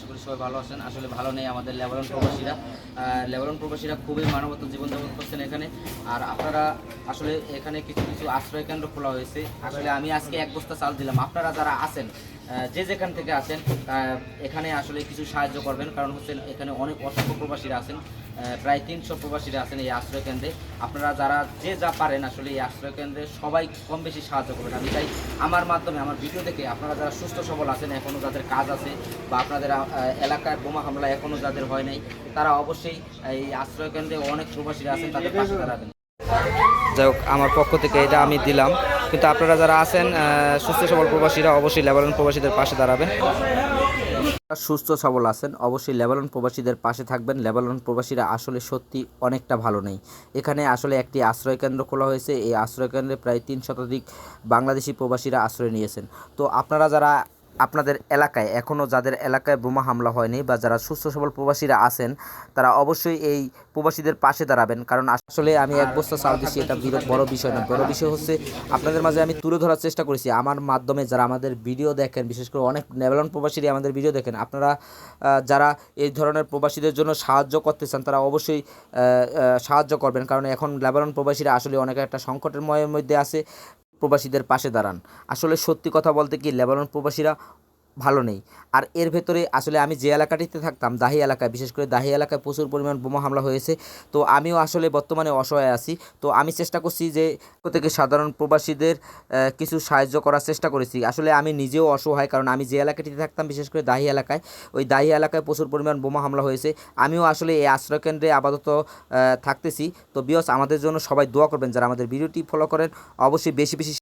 আশা করি সবাই ভালো আছেন। আসলে ভালো নেই আমাদের লেবারন প্রবাসীরা। লেবারন প্রবাসীরা খুবই মানবত জীবনযাপন করছেন এখানে। আর আপনারা আসলে এখানে কিছু কিছু আশ্রয় কেন্দ্র খোলা হয়েছে। আসলে আমি আজকে এক বস্তা চাল দিলাম। আপনারা যারা আছেন যে যেখান থেকে আছেন এখানে আসলে কিছু সাহায্য করবেন। কারণ হচ্ছে এখানে অনেক অসংখ্য প্রবাসীরা আছেন প্রায় তিনশো প্রবাসীরা আছেন এই আশ্রয় কেন্দ্রে। আপনারা যারা যে যা পারেন আসলে এই আশ্রয় কেন্দ্রে সবাই কম বেশি সাহায্য করবেন। আমি চাই আমার মাধ্যমে, আমার ভিডিও দেখে আপনারা যারা সুস্থ সবল আছেন এখনও যাদের কাজ আছে বা আপনাদের এলাকায় বোমা হামলা এখনও যাদের হয় নাই, তারা অবশ্যই এই আশ্রয় কেন্দ্রে অনেক প্রবাসীরা আছেন, তাদের পাশে দাঁড়াবেন। যাই হোক, আমার পক্ষ থেকে এটা আমি দিলাম। কিন্তু আপনারা যারা আছেন সুস্থ সবল প্রবাসীরা অবশ্যই লেবানন প্রবাসীদের পাশে দাঁড়াবেন। সুস্থ সবল আছেন, অবশ্যই লেবানন প্রবাসীদের পাশে থাকবেন। লেবানন প্রবাসীরা আসলে সত্যি অনেকটা ভালো নেই। এখানে আসলে একটি আশ্রয়কেন্দ্র খোলা হয়েছে। এই আশ্রয়কেন্দ্রে প্রায় তিন শতাধিক বাংলাদেশি প্রবাসীরা আশ্রয় নিয়েছেন। তো আপনারা যারা আপনাদের এলাকায় এখনও যাদের এলাকায় বোমা হামলা হয়নি বা যারা সুস্থ সবল প্রবাসীরা আছেন, তারা অবশ্যই এই প্রবাসীদের পাশে দাঁড়াবেন। কারণ আসলে আমি এক বস্তা চাল দিচ্ছি এটা বিরাট বড় বিষয় না। বড় বিষয় হচ্ছে, আপনাদের মাঝে আমি তুলে ধরার চেষ্টা করেছি। আমার মাধ্যমে যারা আমাদের ভিডিও দেখেন, বিশেষ করে অনেক নেভালন প্রবাসীরা আমাদের ভিডিও দেখেন, আপনারা যারা এই ধরনের প্রবাসীদের জন্য সাহায্য করতে চান, তারা অবশ্যই সাহায্য করবেন। কারণ এখন লেবানন প্রবাসীরা আসলে অনেক একটা সংকটের ময়ের মধ্যে আছে। প্রবাসীদের পাশে দাঁড়ান। আসলে সত্যি কথা বলতে কি লেবানন প্রবাসীরা ভালো নেই। আর এর ভেতরে আসলে আমি যে এলাকাটিতে থাকতাম, দাহি এলাকায়, বিশেষ করে দাহি এলাকায় প্রচুর পরিমাণ বোমা হামলা হয়েছে। তো আমিও আসলে বর্তমানে অসহায় আছি। তো আমি চেষ্টা করছি যে থেকে সাধারণ প্রবাসীদের কিছু সাহায্য করার চেষ্টা করেছি। আসলে আমি নিজেও অসহায়, কারণ আমি যে এলাকাটিতে থাকতাম, বিশেষ করে দাহি এলাকায়, ওই দাহি এলাকায় প্রচুর পরিমাণ বোমা হামলা হয়েছে। আমিও আসলে এই আশ্রয়কেন্দ্রে আপাতত থাকতেছি। তো বিয়স আমাদের জন্য সবাই দোয়া করবেন যারা আমাদের ভিডিওটি ফলো করেন। অবশ্যই বেশি বেশি